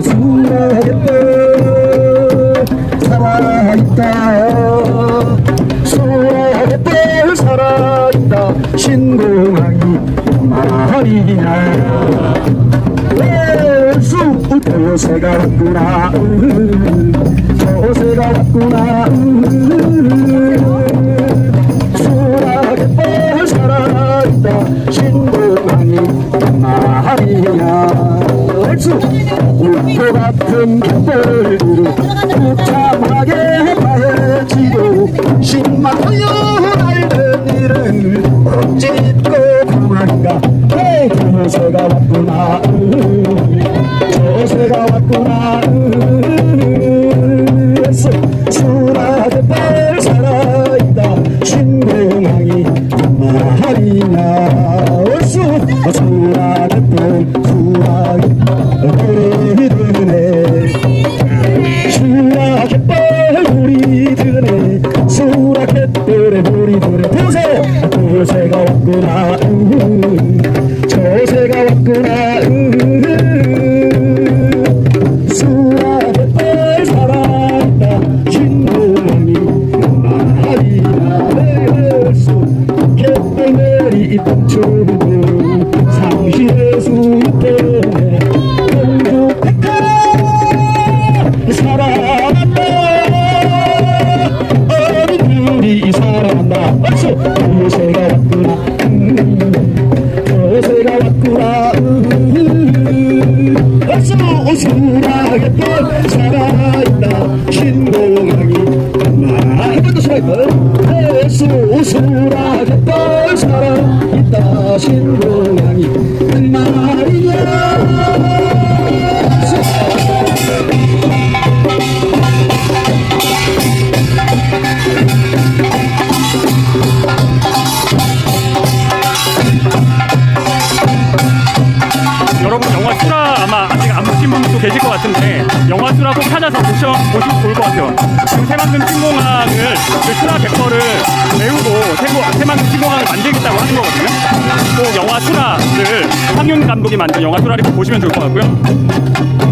수라겠다. 살아있다. 수라겠다. 살아있다. 신공항이 말이냐. 수 요새가 왔구나. 음, 요새가 왔구나. 수라게 살아있다. 신공항이 말이야 얼쑤 울고 같은 깃발을 무참하게 파헤치고 신만 하여 날던 일은 어찌 잊고 가만가? 헤이 저새가 왔구나. 음, 저새가 왔구나. 빨 살아있다 수라게 뻘에 우리 드네 보세 보세가 왔구나 음, 저새가 왔구나 음, 수라게 뻘 살아있다. 신공항이 말이나 내수 갯벌 내리 춤추고 상시의 수입대 음, 요새가 왔구나. 음, 수라게 또 살아있다. 신공항이 한번더 살아있다 예수 수라게 또 살아있다. 신공항이 말이 영화 수라 아마 아직 안 보신 분도 계실 것 같은데 영화 수라 꼭 찾아서 보셔, 보시면 좋을 것 같아요. 지금 새만금 신공항을 그 수라 백퍼를 배우고 새만금 신공항을 만들겠다고 하는 거거든요. 꼭 영화 수라를 황윤 감독이 만든 영화 수라를 꼭 보시면 좋을 것 같고요.